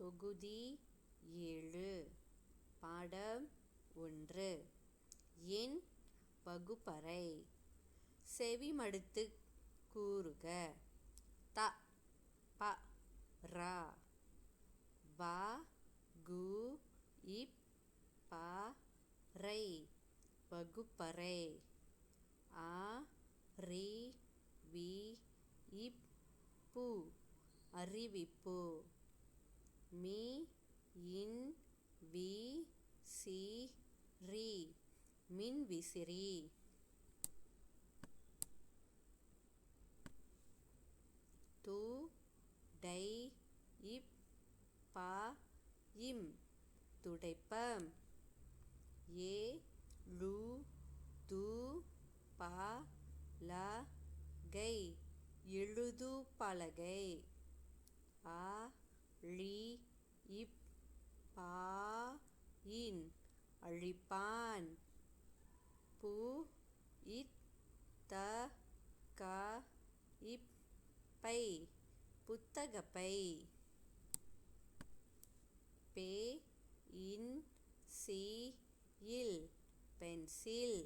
தொகுதி ஏழு பாடம் ஒன்று. என் வகுப்பறை செவிமடுத்து கூறுக. த ப ர. வ கு இப் ப ரை வகுப்பறை அ ரி வி இப் பு. அறிவிப்பு. மீ இன் வி சி ரி. மின் விசிறி. து டை இப் பா இம். துடைப்பம். ஏ லு து பா ல கை. எழுது பலகை. ஆ ழி இப் பா இன் அழிப்பான். பு இத் த க இப் பை புத்தகப்பை. பே இன் சி இல் பென்சில்.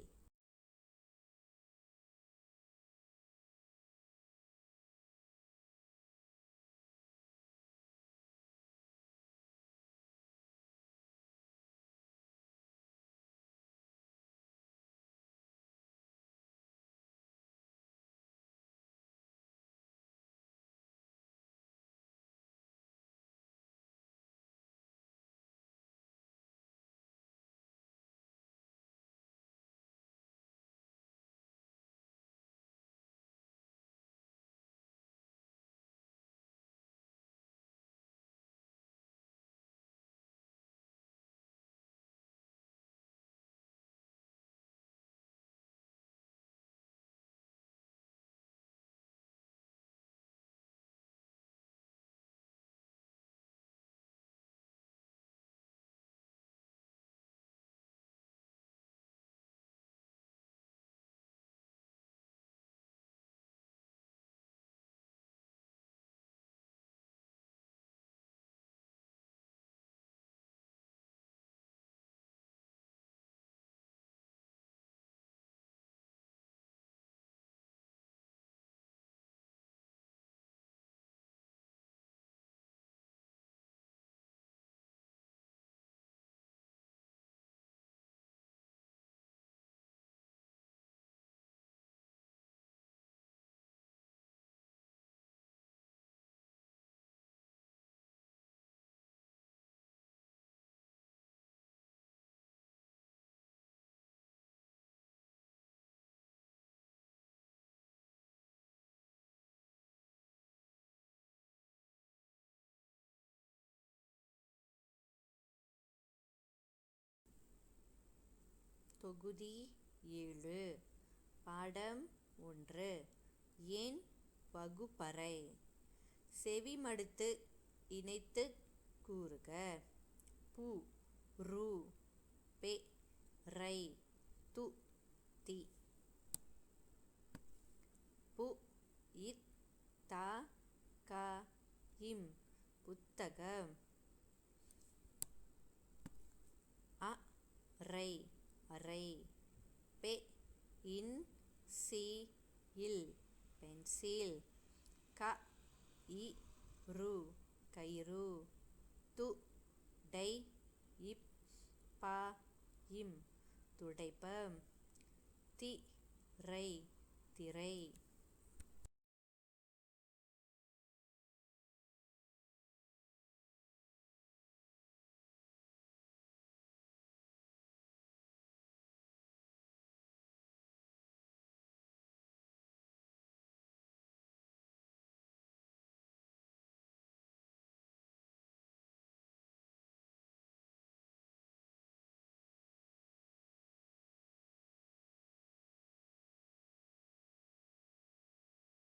தொகுதி ஏழு. பாடம் ஒன்று. ஏன் வகுப்பறை. செவிமடுத்து இணைத்துக் கூறுக. பு ரு பெ ரை து தி. பு இத் த க இம் புத்தகம். அ ரை. அறை பெ. இன். சி. இல். பென்சில். க. இ. ரு. கயிறு. து. டை. இப். ப. இம். துடைப்பம். தி. ரை. திரை.